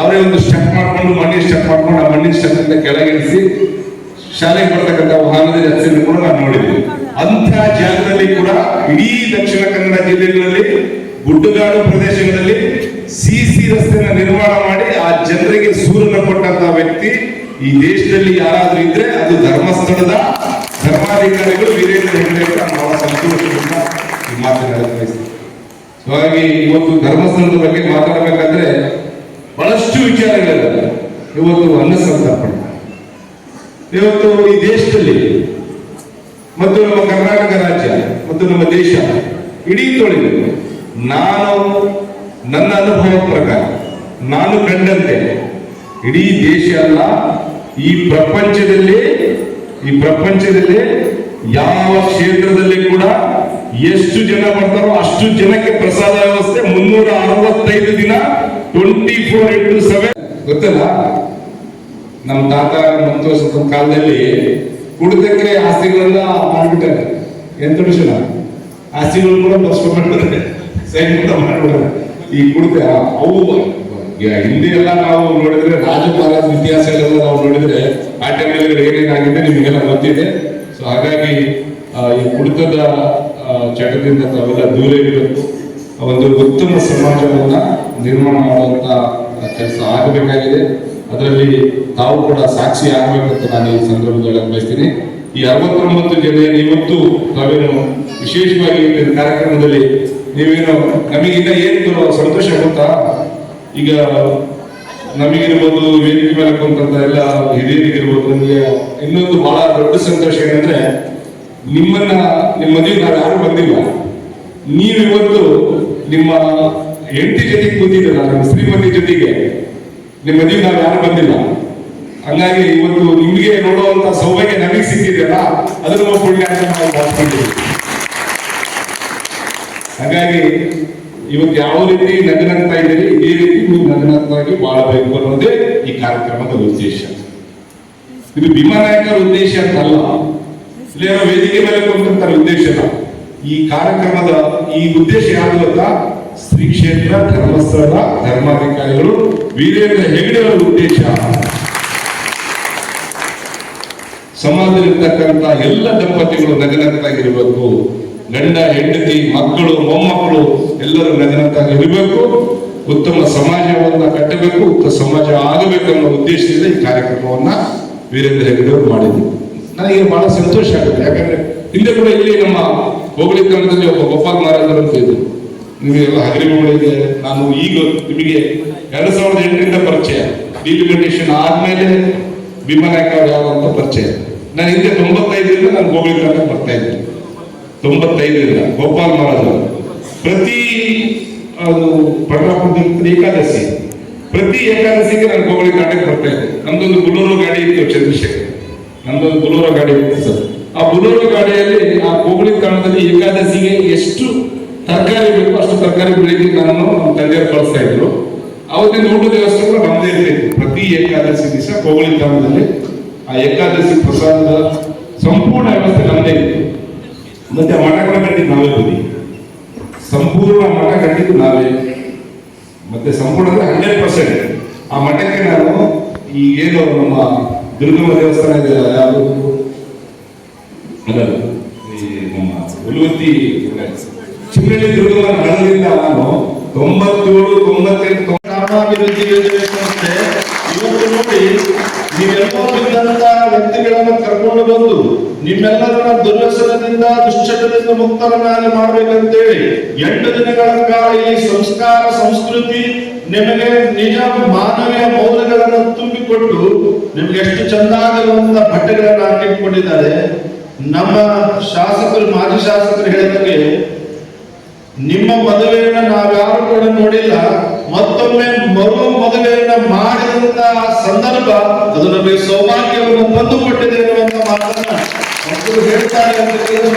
ಅವರೇ ಒಂದು ಸ್ಟೆಪ್ ಮಾಡ್ಕೊಂಡು ಮಣ್ಣಿನ ಸ್ಟೆಪ್ ಮಾಡ್ಕೊಂಡು, ಆ ಮಣ್ಣಿನ ಸ್ಟೆಪ್ ಇಂದ ಕೆಳಗಿಳಿಸಿ ಶಾಲೆಗೆ ಬರ್ತಕ್ಕಂಥ ವಾಹನದ ರಸ್ತೆಯನ್ನು ಕೂಡ ನಾನು ನೋಡಿದ್ದೀನಿ. ಅಂಥ ಜಾಗದಲ್ಲಿ ಕೂಡ ಇಡೀ ದಕ್ಷಿಣ ಕನ್ನಡ ಜಿಲ್ಲೆಗಳಲ್ಲಿ, ಗುಡ್ಡಗಾಡು ಪ್ರದೇಶಗಳಲ್ಲಿ ಸಿಸಿ ರಸ್ತೆಯನ್ನು ನಿರ್ಮಾಣ ಮಾಡಿ ಆ ಜನರಿಗೆ ಸೂರನ್ನು ಕೊಟ್ಟಂತಹ ವ್ಯಕ್ತಿ ಈ ದೇಶದಲ್ಲಿ ಯಾರಾದ್ರೂ ಇದ್ರೆ ಅದು ಧರ್ಮಸ್ಥಳದ ಧರ್ಮಾಧಿಕಾರಿಗಳು, ವೀರೇಂದ್ರ ಹೆಗ್ಡೆ ಅಂತ ಬಹಳ ಸಂತೋಷದಿಂದ ಮಾತನಾಡಲು ಬಯಸ್ತೀನಿ ಸೊ ಹಾಗಾಗಿ ಇವತ್ತು ಧರ್ಮಸ್ಥಳದ ಬಗ್ಗೆ ಮಾತಾಡಬೇಕಾದ್ರೆ ಬಹಳಷ್ಟು ವಿಚಾರಗಳಿವೆ ಇವತ್ತು ಅನ್ನ ಸಂತಾಪಣೆ ಇವತ್ತು ಈ ದೇಶದಲ್ಲಿ ಮತ್ತು ನಮ್ಮ ಕರ್ನಾಟಕ ರಾಜ್ಯ ಮತ್ತು ನಮ್ಮ ದೇಶ ಇಡೀ ತೊಳೆದು ನಾನು ನನ್ನ ಅನುಭವ ಪ್ರಕಾರ ನಾನು ಕಂಡಂತೆ ಇಡೀ ದೇಶ ಅಲ್ಲ, ಈ ಪ್ರಪಂಚದಲ್ಲಿ ಈ ಪ್ರಪಂಚದಲ್ಲಿ ಯಾವ ಕ್ಷೇತ್ರದಲ್ಲಿ ಕೂಡ ಎಷ್ಟು ಜನ ಬರ್ತಾರೋ ಅಷ್ಟು ಜನಕ್ಕೆ ಪ್ರಸಾದ ವ್ಯವಸ್ಥೆ ಮುನ್ನೂರ ಅರವತ್ತೈದು ದಿನ ಟ್ವೆಂಟಿ ಫೋರ್ ಇಂಟು ಸೆವೆನ್ ಗೊತ್ತಲ್ಲ? ನಮ್ಮ ತಾತ ಮಂತೋಷದ ಕಾಲದಲ್ಲಿ ಕುಡಿತಕ್ಕೆ ಆಸ್ತಿಗಳನ್ನ ಮಾಡ್ಬಿಟ್ಟಾರೆ. ಎಂತ ವಿಷಯ ಆಸ್ತಿಗಳು ಕೂಡ ಮಾಡ್ತಾರೆ. ಸೈನ್ ಕೂಡ ಮಾಡ್ಬಿಟ್ಟಾರೆ. ಈ ಕುಡಿತ, ಅವು ಹಿಂದೆ ಎಲ್ಲ ನಾವು ನೋಡಿದ್ರೆ ರಾಜ ಇತಿಹಾಸ ಎಲ್ಲ ನಾವು ನೋಡಿದ್ರೆ ಆ ಟೈಮಲ್ಲಿ ಏನೇನಾಗಿದೆ ನಿಮಗೆಲ್ಲ ಗೊತ್ತಿದೆ. ಸೊ ಹಾಗಾಗಿ ಈ ಕುಡಿತದ ಚಟದಿಂದ ತಾವೆಲ್ಲ ದೂರ ಇರಬೇಕು. ಒಂದು ಉತ್ತಮ ಸಮಾಜವನ್ನ ನಿರ್ಮಾಣ ಮಾಡುವಂತ ಕೆಲಸ ಆಗಬೇಕಾಗಿದೆ. ಅದರಲ್ಲಿ ತಾವು ಕೂಡ ಸಾಕ್ಷಿ ಆಗಬೇಕಂತ ನಾನು ಈ ಸಂದರ್ಭದಲ್ಲಿ ಬಯಸ್ತೀನಿ. ಈ ಅರವತ್ತೊಂಬತ್ತು ಜನ ಇವತ್ತು ನಾವೇನು ವಿಶೇಷವಾಗಿ ಕಾರ್ಯಕ್ರಮದಲ್ಲಿ ನೀವೇನು ನಮಗಿನ್ನ ಏನು ಸಂತೋಷ ಗೊತ್ತಾ ಈಗ ನಮಗಿರ್ಬೋದು, ವೇದಿಕೆ ಮೇಲೆ ಕುಂತಂತ ಎಲ್ಲ ಹಿರಿಯರಿಗಿರ್ಬೋದು, ನಮಗೆ ಇನ್ನೊಂದು ಬಹಳ ದೊಡ್ಡ ಸಂತೋಷ ಏನಂದ್ರೆ ನಿಮ್ಮನ್ನ, ನಿಮ್ಮ ಮದುವೆ ನಾವು ಯಾರು ಬಂದಿಲ್ಲ. ನೀವಿವತ್ತು ನಿಮ್ಮ ಹೆಂಡತಿ ಜೊತೆಗೆ ಕೂತಿದ್ದೆ ನಾನು, ಶ್ರೀಮತಿ ಜೊತೆಗೆ. ನಿಮ್ಮ ಮದುವೆ ನಾವು ಯಾರು ಬಂದಿಲ್ಲ. ಹಂಗಾಗಿ ಇವತ್ತು ನಿಮಗೆ ನೋಡುವಂತ ಸೌಭಾಗ್ಯ ನಮಗೆ ಸಿಕ್ಕಿದೆಯಲ್ಲ, ಅದನ್ನು ನಾವು ಪುಣ್ಯ ಅಂತ ನಾವು ಭಾವಿಸ್ಕೊಂಡಿದ್ದೀವಿ. ಹಾಗಾಗಿ ಇವತ್ತು ಯಾವ ರೀತಿ ನಗನಗ್ತಾ ಇದ್ದೀರಿ, ಇದೇ ರೀತಿ ನೀವು ನಗನಗ್ತಾಗಿ ಬಾಳಬೇಕು ಅನ್ನೋದೇ ಈ ಕಾರ್ಯಕ್ರಮದ ಉದ್ದೇಶ. ಇದು ಭೀಮಾನಾಯಕರ ಉದ್ದೇಶ ಅಂತಲ್ಲ. ಇಲ್ಲೇನೋ ವೇದಿಕೆ ಮೇಲೆ ಕೊಟ್ಟಂತ ಉದ್ದೇಶ. ಈ ಕಾರ್ಯಕ್ರಮದ ಈ ಉದ್ದೇಶ ಯಾವುದು ಗೊತ್ತಾ? ಶ್ರೀ ಕ್ಷೇತ್ರ ಧರ್ಮಸ್ಥಳ, ಧರ್ಮಾಧಿಕಾರಿಗಳು, ವೀರೇಂದ್ರ ಹೆಗಡೆಯವರ ಉದ್ದೇಶ. ಸಮಾಜದಲ್ಲಿರ್ತಕ್ಕಂಥ ಎಲ್ಲ ದಂಪತಿಗಳು ನಗನಂತಾಗಿರಬೇಕು ಗಂಡ, ಹೆಂಡತಿ, ಮಕ್ಕಳು, ಮೊಮ್ಮಕ್ಕಳು ಎಲ್ಲರೂ ನಗನಗ್ತಾಗಿರಬೇಕು ಉತ್ತಮ ಸಮಾಜವನ್ನ ಕಟ್ಟಬೇಕು, ಉತ್ತಮ ಸಮಾಜ ಆಗಬೇಕು ಅನ್ನೋ ಉದ್ದೇಶದಿಂದ ಈ ಕಾರ್ಯಕ್ರಮವನ್ನ ವೀರೇಂದ್ರ ಹೆಗಡೆಯವರು ಮಾಡಿದ್ವಿ ನನಗೆ ಬಹಳ ಸಂತೋಷ ಆಗುತ್ತೆ. ಯಾಕಂದ್ರೆ ಹಿಂದೆ ಕೂಡ ಇಲ್ಲಿ ನಮ್ಮ ಹೋಗಲಿ ಕ್ರಮದಲ್ಲಿ ಒಬ್ಬ ಗೋಪಾಲ್ ನಿಮಗೆಲ್ಲ ಹಗರಿಮೆಗಳಿದೆ ನಾನು ಈಗ ನಿಮಗೆ ಎರಡ್ ಸಾವಿರದ ಎಂಟರಿಂದ ಪರಿಚಯ. ಡಿಲಿಮಿಟೇಷನ್ ಆದ್ಮೇಲೆ ಭೀಮನಾಯಕ ಯಾವ ಅಂತ ಪರಿಚಯ. ನಾನು ಹಿಂದೆ ತೊಂಬತ್ತೈದರಿಂದ ನಾನು ಗೋಗಳಿ ಕಾರ್ಡ್ ಬರ್ತಾ ಇದ್ದೆ. ತೊಂಬತ್ತೈದರಿಂದ ಗೋಪಾಲ್ ಮಹಾರಾಜ್ ಪ್ರತಿ, ಅದು ಪಟ್ಟಣ ಏಕಾದಶಿ. ಪ್ರತಿ ಏಕಾದಶಿಗೆ ನಾನು ಗೋಗಳಿ ಕಾಟಕ್ಕೆ ಬರ್ತಾ ಇದ್ದೆ. ನಮ್ದೊಂದು ಬುಲೋರೋ ಗಾಡಿ ಇತ್ತು ಚಂದ್ರಶೇಖರ್. ನಮ್ದೊಂದು ಬುಲೂರೋ ಗಾಡಿ ಇತ್ತು ಸರ್. ಆ ಬುಲೋರೋ ಗಾಡಿಯಲ್ಲಿ ಆ ಗೋಗಳಿ ತಾಣದಲ್ಲಿ ಏಕಾದಶಿಗೆ ಎಷ್ಟು ತರಕಾರಿ ಬೇಕು ಅಷ್ಟು ತರಕಾರಿ ಬೆಳಿಗ್ಗೆ ನಾನು ನಮ್ಮ ತಂದೆಯವರು ಕಳಿಸ್ತಾ ಇದ್ರು. ಅವತ್ತಿನ ಊಟದ ದೇವಸ್ಥಾನ ನಮ್ಮದೇ ಇರ್ತಿತ್ತು ಪ್ರತಿ ಏಕಾದಶಿ ದಿವಸ ಕೋಳಿ ಗ್ರಾಮದಲ್ಲಿ ಆ ಏಕಾದಶಿ ಪ್ರಸಾದದ ಸಂಪೂರ್ಣ ವ್ಯವಸ್ಥೆ ನಮ್ಮದೇ ಇತ್ತು ಮತ್ತೆ ಮಠ ಕೂಡ ಕಟ್ಟಿದ್ದು ನಾವೇ ಬನ್ನಿ. ಸಂಪೂರ್ಣ ಮಠ ಕಟ್ಟಿದ್ದು ನಾವೇ. ಮತ್ತೆ ಸಂಪೂರ್ಣ ಅಂದ್ರೆ ಹಂಡ್ರೆಡ್ ಪರ್ಸೆಂಟ್. ಆ ಮಠಕ್ಕೆ ನಾನು ಈಗೇನು ನಮ್ಮ ದುರ್ಗಮ್ಮ ದೇವಸ್ಥಾನ ಇದೆ, ಯಾವುದು? ಅದಲ್ಲ ಈ ನಮ್ಮ ಹುಲುವತ್ತಿ ಚಿಮ್ಮಳ್ಳಿ ದುರ್ಗಮ್ಮ ಹಣದಿಂದ ನಾನು ತೊಂಬತ್ತೇಳು, ತೊಂಬತ್ತೆಂಟು ತೊಂಬತ್ತು ಗ್ರಾಮಾಭಿವೃದ್ಧಿ ಯೋಜನೆ ಸಂಸ್ಥೆ. ಇವತ್ತು ನೋಡಿ ನೀವೆಲ್ಲೋ ಬಿದ್ದಂತ ವ್ಯಕ್ತಿಗಳನ್ನು ಕರ್ಕೊಂಡು ಬಂದು ನಿಮ್ಮೆಲ್ಲರನ್ನ ದುರ್ವ್ಯಸನದಿಂದ ದುಶ್ಚಟದಿಂದ ಮುಕ್ತರನ್ನಾಗಿ ಮಾಡ್ಬೇಕಂತೇಳಿ ಎಂಟು ದಿನಗಳ ಕಾಲ ಈ ಸಂಸ್ಕಾರ, ಸಂಸ್ಕೃತಿ ನಿಮಗೆ ನಿಜ ಮಾನವೀಯ ಮೌಲ್ಯಗಳನ್ನು ತುಂಬಿಕೊಟ್ಟು ನಿಮ್ಗೆ ಎಷ್ಟು ಚಂದಾಗಿರುವಂತ ಬಟ್ಟೆಗಳನ್ನು ಹಾಕಿಕೊಂಡಿದ್ದಾರೆ ನಮ್ಮ ಶಾಸಕರು, ಮಾಜಿ ಶಾಸಕರು ಹೇಳಿದಂಗೆ ನಿಮ್ಮ ಮದುವೆಯನ್ನ ನಾವ್ಯಾರು ಕೂಡ ನೋಡಿಲ್ಲ, ಮತ್ತೊಮ್ಮೆ ಮರು ಮದುವೆಯನ್ನ ಮಾಡಿದಂತ ಸಂದರ್ಭ ಅದು ನಮಗೆ ಸೌಭಾಗ್ಯವನ್ನು ತಂದು ಕೊಟ್ಟಿದೆ ಎನ್ನುವಂತ ಮಾತನ್ನ ಮಕ್ಕಳು ಹೇಳ್ತಾರೆ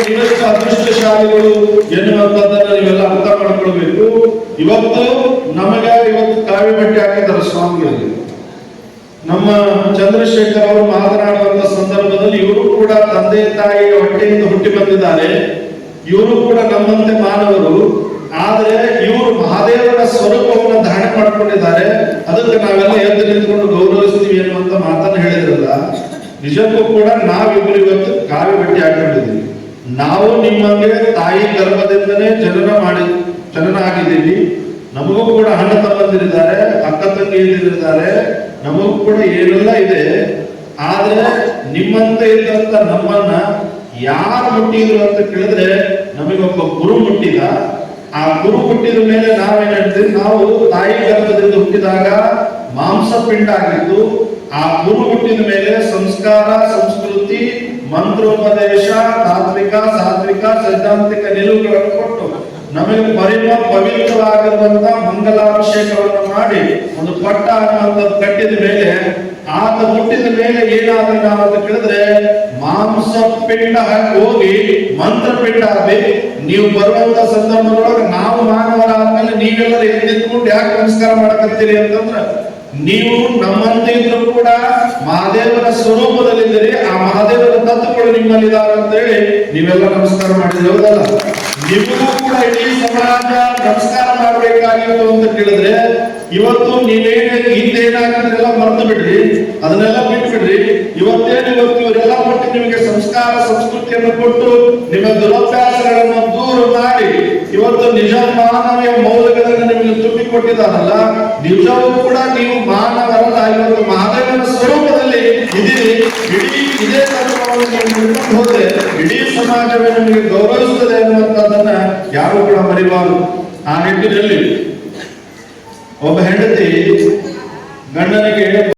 ನೀವೆಷ್ಟು ಅದೃಷ್ಟಶಾಲಿಗಳು ಎನ್ನುವಂಥದ್ದನ್ನ ನೀವೆಲ್ಲ ಅರ್ಥ ಮಾಡ್ಕೊಳ್ಬೇಕು. ಇವತ್ತು ನಮಗೆ ಇವತ್ತು ಕಾವಿ ಬಟ್ಟೆ ಹಾಕಿದ್ದಾರೆ ಸ್ವಾಮಿಗಳಿಗೆ ನಮ್ಮ ಚಂದ್ರಶೇಖರ್ ಅವರು ಮಾತನಾಡುವಂತ ಸಂದರ್ಭದಲ್ಲಿ ಇವರು ಕೂಡ ತಂದೆ ತಾಯಿ ಹೊಟ್ಟೆಯಿಂದ ಹುಟ್ಟಿ ಬಂದಿದ್ದಾರೆ. ಇವರು ಕೂಡ ನಮ್ಮಂತೆ ಮಾನವರು. ಆದರೆ ಇವರು ಮಹಾದೇವರ ಸ್ವರೂಪವನ್ನು ಧಾರಣೆ ಮಾಡಿಕೊಂಡಿದ್ದಾರೆ. ಅದಕ್ಕೆ ನಾವೆಲ್ಲ ಎದ್ದು ನಿಂತ್ಕೊಂಡು ಗೌರವಿಸ್ತೀವಿ ಅನ್ನುವಂತ ಮಾತನ್ನ ಹೇಳಿದ್ರಲ್ಲ. ನಿಜಕ್ಕೂ ಕೂಡ ನಾವಿಬ್ಬರು ಇವತ್ತು ಕಾವಿ ಬಟ್ಟೆ ಹಾಕೊಂಡಿದ್ದೀವಿ ನಾವು ನಿಮ್ಮಂಗೆ ತಾಯಿ ಗರ್ಭದಿಂದನೇ ಜನನ ಮಾಡಿ, ಜನನ ಆಗಿದ್ದೀವಿ. ನಮಗೂ ಕೂಡ ಅಣ್ಣ ತಮ್ಮಂದಿರಿದ್ದಾರೆ, ಅಕ್ಕ ತಂಗಿಯರಿದ್ದಾರೆ. ನಮಗೂ ಕೂಡ ಏನೆಲ್ಲ ಇದೆ. ಆದ್ರೆ ನಿಮ್ಮಂತೆ ಇದ್ದಂತ ನಮ್ಮನ್ನ ಯಾರು ಮುಟ್ಟಿದ್ರು ಅಂತ ಕೇಳಿದ್ರೆ ನಮಗೊಬ್ಬ ಗುರು ಮುಟ್ಟಿದ, ಆ ಗುರು ಹುಟ್ಟಿದ ಮೇಲೆ ನಾವೇನ್ ಹೇಳ್ತೀವಿ? ನಾವು ತಾಯಿ ಗರ್ಭದಿಂದ ಹುಟ್ಟಿದಾಗ ಮಾಂಸ ಪಿಂಡ ಆಗಿದ್ದು, ಆ ಗುರು ಹುಟ್ಟಿದ ಮೇಲೆ ಸಂಸ್ಕಾರ, ಸಂಸ್ಕೃತಿ, ಮಂತ್ರೋಪದೇಶ, ತಾತ್ವಿಕ, ಸಾತ್ವಿಕ, ಸೈದ್ಧಾಂತಿಕ ನಿಲುವುಗಳನ್ನು ಕೊಟ್ಟು ನಮಗೆ ಪರಿಮ ಪವಿತ್ರವಾಗಿರುವಂತ ಮಂಗಲಾಭಿಷೇಕವನ್ನು ಮಾಡಿ ಒಂದು ಪಟ್ಟ ಅನ್ನುವಂಥದ್ದು ಕಟ್ಟಿದ ಮೇಲೆ, ಆತ ಮುಟ್ಟಿದ ಮೇಲೆ ಏನಾದ್ರೆ ನಾವು ಅಂತ ಕೇಳಿದ್ರೆ ಮಾಂಸ ಪಿಂಡ ಹೋಗಿ ಮಂತ್ರ ಪಿಂಡ ಆಗಿ ನೀವು ಬರುವಂತ ಸಂದರ್ಭದೊಳಗೆ ನಾವು ಮಾನವರಾದ್ಮೇಲೆ ನೀವೆಲ್ಲರೂ ಎಲ್ಲಿ ನಿಂತ್ಕೊಂಡು ಯಾಕೆ ನಮಸ್ಕಾರ ಮಾಡಕತ್ತೀರಿ ಅಂತಂದ್ರೆ, ನೀವು ನಮ್ಮಂತೆ ಇದ್ರು ಕೂಡ ಮಹಾದೇವರ ಸ್ವರೂಪದಲ್ಲಿದ್ದೀರಿ, ಆ ಮಹಾದೇವರ ತತ್ವಗಳು ನಿಮ್ಮಲ್ಲಿದ್ದಾರೆ ಅಂತ ಹೇಳಿ ನೀವೆಲ್ಲ ನಮಸ್ಕಾರ ಮಾಡಿದ್ರಿ ಹೌದಲ್ಲ? ನಿಮಗೂ ಕೂಡ ಇಡೀ ಸಮಾಜ ನಮಸ್ಕಾರ ಮಾಡಬೇಕಾಗಿತ್ತು ಅಂತ ಕೇಳಿದ್ರೆ ಇವತ್ತು ನೀವೇನೇ ಹಿಂದೆ ಏನಾಗ್ತದೆಲ್ಲ ಮರ್ತು ಬಿಡ್ರಿ ಅದನ್ನೆಲ್ಲ ಬಿಟ್ಟು ಬಿಡ್ರಿ ಇವತ್ತೇನು ಇವತ್ತು ಇವರೆಲ್ಲ ಕೊಟ್ಟು ನಿಮಗೆ ಸಂಸ್ಕಾರ, ಸಂಸ್ಕೃತಿಯನ್ನು ಕೊಟ್ಟು ನಿಮ್ಮ ದುರಭ್ಯಾಸಗಳನ್ನು ದೂರ ಮಾಡಿ ಇವತ್ತು ನಿಜ ಮಾನವೀಯ ಮೌಲ್ಯಗಳನ್ನು ನಿಮಗೆ ತುಂಬಿಕೊಟ್ಟಿದ್ದಾರಲ್ಲ, ನಿಜವೂ ಕೂಡ ನೀವು ಮಾನವರಲ್ಲ, ಇವತ್ತು ಮಹಾದೇವನ ಸ್ವರೂಪದಲ್ಲಿ ಇದೀರಿ ಇಡೀ ಇದೇ ಹೋದ್ರೆ, ಇಡೀ ಸಮಾಜವೇ ನಿಮಗೆ ಗೌರವಿಸುತ್ತದೆ ಅನ್ನುವಂಥದ್ದನ್ನ ಯಾರು ಕೂಡ ಮರಿಬಾರದು. ಆ ನಿಟ್ಟಿನಲ್ಲಿ ಒಬ್ಬ ಹೆಂಡತಿ ಗಂಡನಿಗೆ